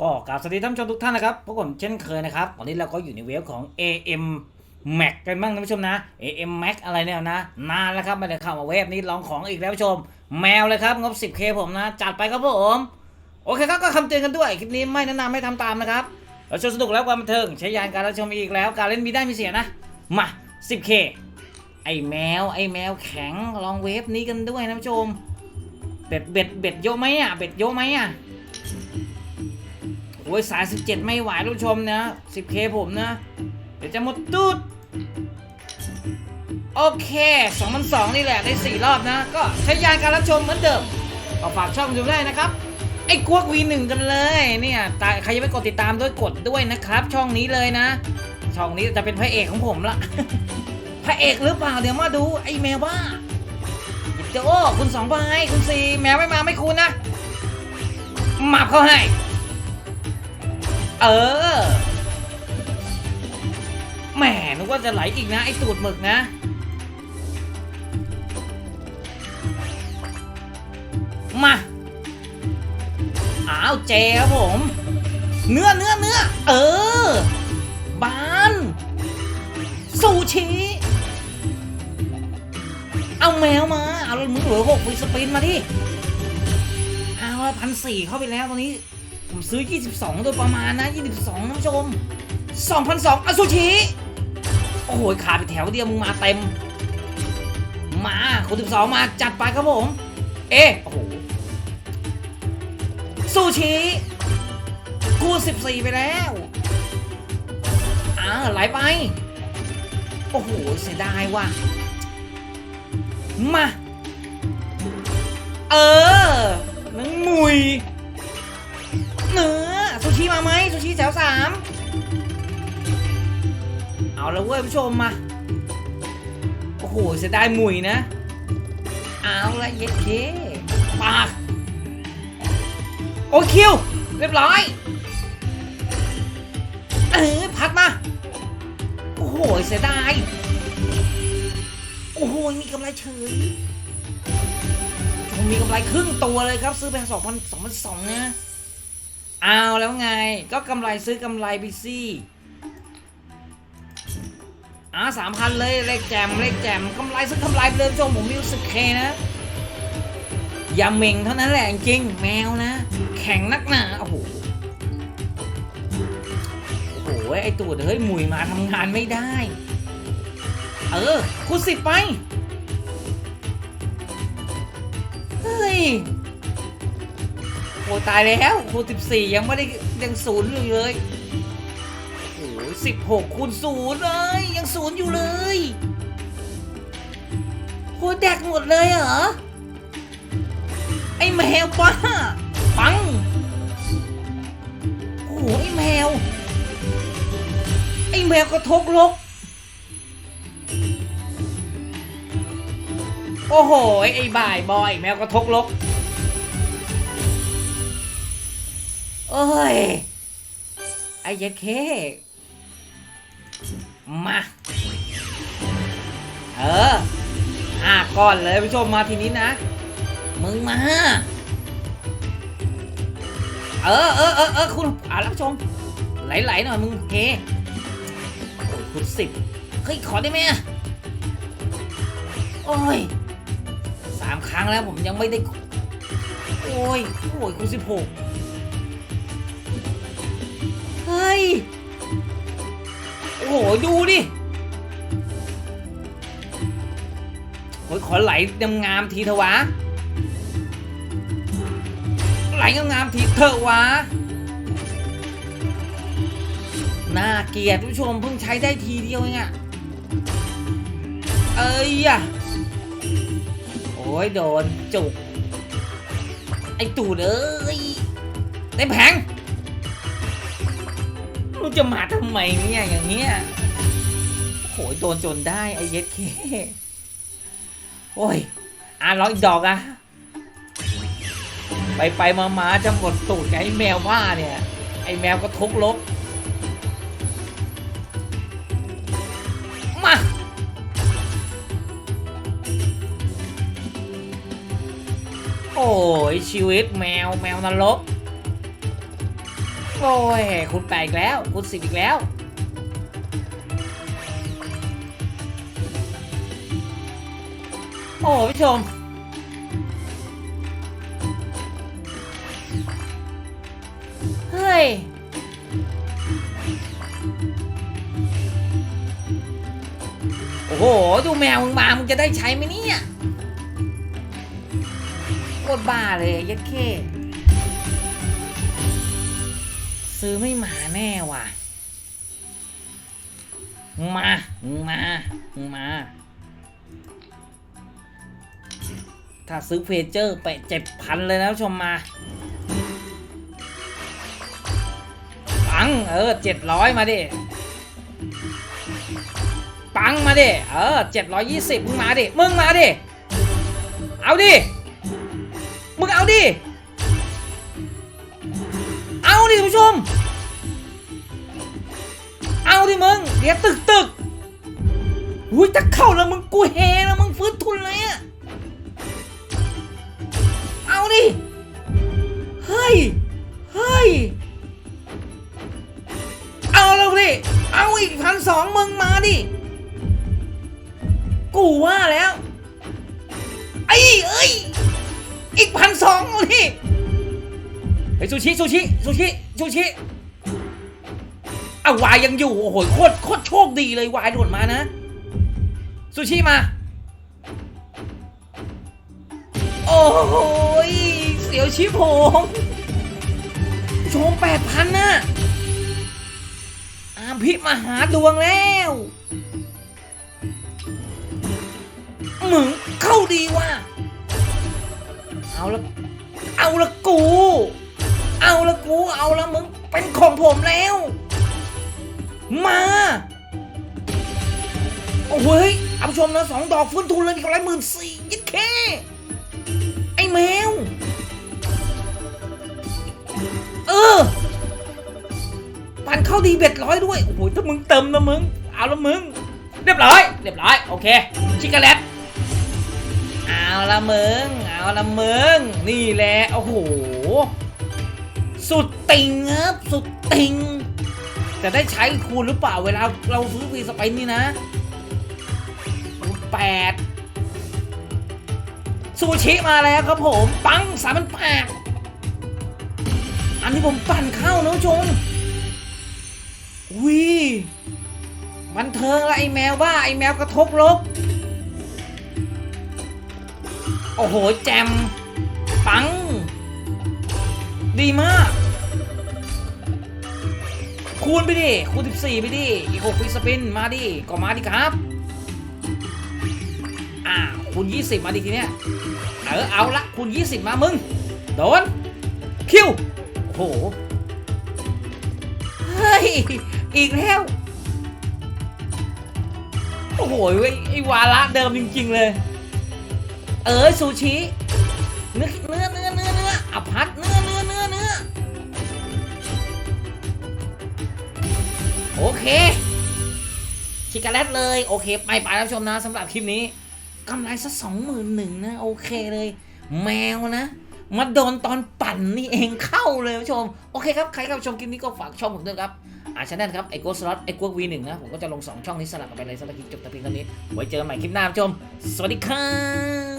ก็กราบสวัสดีท่านผู้ชมทุกท่านนะครับพวกผมเช่นเคยนะครับวันนี้เราก็อยู่ในเวฟของ AM Max กันบ้างท่านผู้ชมนะ AM Max อะไรเนี่ยนะ นานแล้วครับไม่ได้เข้ามาเวฟนี้ลองของอีกแล้วผู้ชม แมวเลยครับงบ 10k ผมนะ จัดไปครับผมโอเคครับก็คำเตือนกันด้วยคลิปนี้ไม่แนะนำให้ทำตามนะครับเราชวนสนุกแล้วความบันเทิงใช้ยานการรับชมอีกแล้ว การเล่นมีได้มีเสียนะมา 10k ไอแมวไอแมวแข็งลองเวฟนี้กันด้วยนะผู้ชมเบ็ดเบ็ดเบ็ดเยอะไหมอะเบ็ดเยอะไหมอะ โอ้ยสาย17ไม่ไหวทุกชมนะ 10k ผมนะ เดี๋ยวจะหมดตูดโอเค2002นี่แหละได้4รอบนะ ก็ใช้ยานการรับชมเหมือนเดิมก็ฝากช่องดูได้นะครับ ไอ้กวก V1 กันเลยเนี่ยตาใครยังไม่กดติดตามด้วยกดด้วยนะครับ ช่องนี้เลยนะ ช่องนี้จะเป็นพระเอกของผมละพระเอกหรือเปล่าเดี๋ยวมาดูไอ้แมวบ้าหยิบเจ้าโอ้คุณสองใบคุณสี่แมวไม่มาไม่คุณนะหมับเขาให้ เออ แหมนึกว่าจะไหลอีกนะ ไอ้ตูดหมึกนะ มา อ้าวเจครับผม เนื้อเนื้อเนื้อ เออ บาน ซูชิ เอาแมวมา เอามึงเหลือหกฟรีสปินมาดิ เอาพันสี่เข้าไปแล้วตอนนี้ ผมซื้อ 22 โดยประมาณนะ 22นะผู้ชม 2,002อสุชิ โอ้โหขาดไปแถวเดียวมึงมาเต็ม มาคุณ12 มาจัดไปครับผม เอ๊ะโอ้โหซูชิกู14 ไปแล้วอ่าไหลไป โอ้โห เสียดายว่ะ มา เออ เอาละเว้ยผู้ชมมา โอ้โหเสียดายหมุยนะ เอาละเย็ดเคปากโอ้คิว เรียบร้อย เออพัดมา โอ้โหเสียดาย โอ้โห มีกำไรเฉยผมมีกำไรครึ่งตัวเลยครับ ซื้อไปสองพันสองพันสองนะเอาแล้วไง ก็กำไรซื้อกำไรไปสิ อ่าสามพันเลยเลขแจมเลขแจมกำไรซื้อกำไรไปเลยผู้ชมผมมีรู้สึกเคนะอย่าเม่งเท่านั้นแหละจริงแมวนะ แข็งนักหนาโอ้โหโอ้โหไอตูดเฮ้ยหมุยมาทำงานไม่ได้ เออคูณสิบไปเฮ้ยโอ้ตายแล้วคูณสิบสี่ยังไม่ได้ยังศูนย์อยู่เลย โอ้สิบหกคูณศูนย์เลย ยังศูนย์อยู่เลยโหแดกหมดเลยเหรอ ไอ้แมวป้าปังโอ้ไอ้แมว ไอ้แมวกระทกลก โอ้โห ไอ้บ่ายบอย แมวกระทกลกเอ้ย ไอ้เย็ดเค มา เออห้าก้อนเลยผู้ชมมาทีนี้นะ มึงมา เออเออเออเออคุณอ่ารับชม ไหลๆหน่อยมึงเฮคุณสิบเฮ้ยขอได้ไหมอะโอ้ยสามครั้งแล้วผมยังไม่ได้ โอ้ยโอ้ยคุณสิบหกเฮ้ย อ้โห ดูดิโอ้ยขอไหลงามๆทีเถอะวะ ไหลงามๆทีเถอะวะ น่าเกลียดผู้ชมเพิ่งใช้ได้ทีเดียวเองอะเอ้ยอะโอ้ยโดนจุก ไอ้ตูดเอ้ยได้แผง มึงจะมาทำไมเนี่ยอย่างเงี้ยโหยโดนจนได้ไอ้เย็ดเคโอ้ยอะร้องอีกดอกอะไปไปมามาจะกดตูดไอ้แมวว่าเนี่ย ไอ้แมวก็ทุกลบมาโอ้ยชีวิตแมวแมวนรก โอ้ยคุณแปดอีกแล้ว คุณสิบอีกแล้ว โอ้พี่ชม เฮ้ยโอ้โห ดูแมวมึงมา มึงจะได้ใช้ไหมเนี่ยโคตรบ้าเลยยัดเข้ ซื้อไม่มาแน่ว่ะ มา มา มา ถ้าซื้อเพจเจอร์ไปเจ็ดพันเลยนะชมมาปัง เออเจ็ดร้อยมาดิ ปังมาดิ เออเจ็ดร้อยยี่สิบมึงมาดิ มึงมาดิ เอาดิ มึงเอาดิ ดิผู้ชม เอาดิมึง เดี๋ยวตึกตึกอุ้ยถ้าเข้าแล้วมึงกูเฮแล้วมึงฟื้นทุนเลยอะเอาดิ เฮ้ย เฮ้ย เอาแล้วดิ เอาอีกพันสองมึงมาดิ กูว่าแล้ว ไอ้เอ้ย อีกพันสองดิ เฮ้ยซูชิซูชิซูชิซูชิเอาวายยังอยู่ โอ้โหโคตรโคตรโชคดีเลยวายด่วนมานะซูชิมา โอ้โหยเสียวชิผมโชมแปดพันน่ะอาพิมาหาดวงแล้วมึงเข้าดีว่ะเอาละเอาละกู ละกูเอาละมึงเป็นของผมแล้ว มาโอ้โหเฮ้ยเอาชมนะสองดอกฟื้นทุนเลยอีกร้อยหมื่นสี่ยิดแค่ไอ้แมว เออปันเข้าดีเบ็ดร้อยด้วย โอ้โหถ้ามึงเติมนะมึง เอาละมึง เรียบร้อย เรียบร้อย โอเค ชิคกาเลตเอาละมึง เอาละมึง นี่แหละ โอ้โห สุดติงครับ สุดติง จะได้ใช้คูณหรือเปล่าเวลาเราซื้อฟรีสไปนี่นะคูณแปดซูชิมาแล้วครับผม ปังสามพันแปดอันนี้ผมปั่นเข้านะผู้ชมวิบันเทิงละไอแมวบ้าไอแมวกระทบลบ โอ้โห แจมปัง ดีมาก คูณไปดิ คูณ 14 ไปดิ อีก6ฟิสปิน มาดิ ก็มาดิครับ อ่า คูณ 20 มาดิทีเนี้ย เออ เอาละ คูณ 20 มามึง โดน คิว โอ้โห เฮ้ย อีกแล้ว โอ้โหเว้ยไอวาระเดิมจริง ๆ เลย เออซูชิ เนื้อเนื้อเนื้อเนื้อเนื้ออพัด โอเค ชิคกาเลตเลย โอเค ไปไปแล้ชมนะสำหรับคลิปนี้กำไรสักสองหมื่นหนึ่งนะ โอเคเลย แมวนะ มาโดนตอนปั่นนี่เองเข้าเลยผู้ชม โอเคครับ ใครครับชมคลิปนี้ก็ฝากช่องผมด้วยครับอาชแนลครับ ไอโกสล็อตไอโกวีหนึ่งนะ ผมก็จะลง 2 ช่องนี้สลับกันไปเลยสำหรับคลิปจบแต่เพียงเท่านี้ ไว้เจอกันใหม่คลิปหน้าผู้ชม สวัสดีครับ